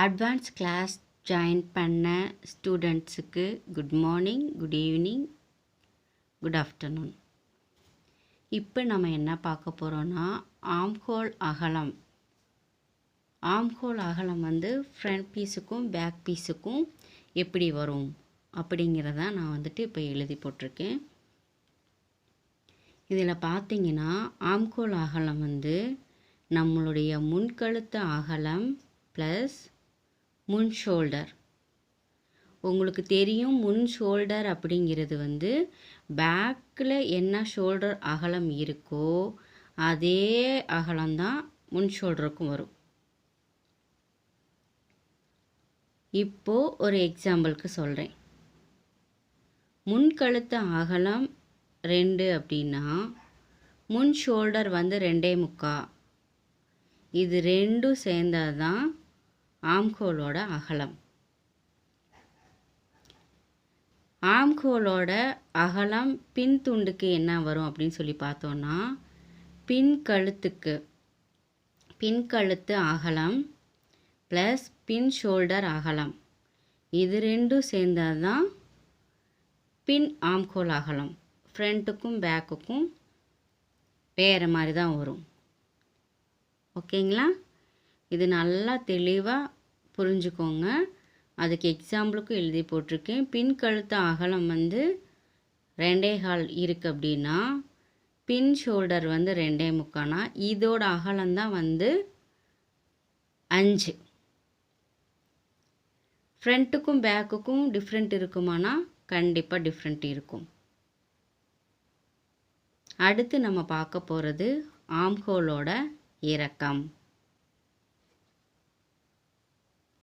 Advance class join பண்ண ஸ்டூடெண்ட்ஸுக்கு good morning good evening good afternoon. இப்போ நம்ம என்ன பார்க்க போகிறோன்னா ஆம்ஹோல் அகலம். ஆம்ஹோல் அகலம் வந்து ஃப்ரண்ட் பீஸுக்கும் பேக் பீஸுக்கும் எப்படி வரும்? அப்படிங்கிறத நான் வந்துட்டு இப்போ எழுதி போட்டிருக்கேன். இதில் பார்த்தீங்கன்னா ஆம்கோல் அகலம் வந்து நம்மளுடைய முன்கழுத்து அகலம் ப்ளஸ் முன் ஷோல்டர். உங்களுக்கு தெரியும் முன் ஷோல்டர் அப்படிங்கிறது வந்து பேக்கில் என்ன ஷோல்டர் அகலம் இருக்கோ அதே அகலம்தான் முன் ஷோல்டருக்கும் வரும். இப்போது ஒரு எக்ஸாம்பிளுக்கு சொல்கிறேன் முன்கழுத்து அகலம் ரெண்டு அப்படின்னா முன் ஷோல்டர் வந்து ரெண்டே முக்கா. இது ரெண்டும் சேர்ந்தால் தான் ஆம்கோலோட அகலம். ஆம்கோலோட அகலம் பின் துண்டுக்கு என்ன வரும் அப்படின்னு சொல்லி பார்த்தோன்னா பின் கழுத்துக்கு. பின் கழுத்து அகலம் ப்ளஸ் பின் ஷோல்டர் அகலம். இது ரெண்டும் சேர்ந்தால் தான் பின் ஆம்கோல் அகலம். ஃப்ரண்ட்டுக்கும் பேக்குக்கும் வேறு மாதிரி தான் வரும். ஓகேங்களா இது நல்லா தெளிவாக புரிஞ்சுக்கோங்க. அதுக்கு எக்ஸாம்பிளுக்கும் எழுதி போட்டிருக்கேன். பின் கழுத்து அகலம் வந்து ரெண்டே கால் இருக்குது அப்படின்னா பின் ஷோல்டர் வந்து ரெண்டே முக்கானா? இதோட அகலம்தான் வந்து அஞ்சு. ஃப்ரண்ட்டுக்கும் பேக்குக்கும் டிஃப்ரெண்ட் இருக்குமானா? கண்டிப்பாக டிஃப்ரெண்ட் இருக்கும். அடுத்து நம்ம பார்க்க போகிறது ஆம்ஹோலோட இறக்கம்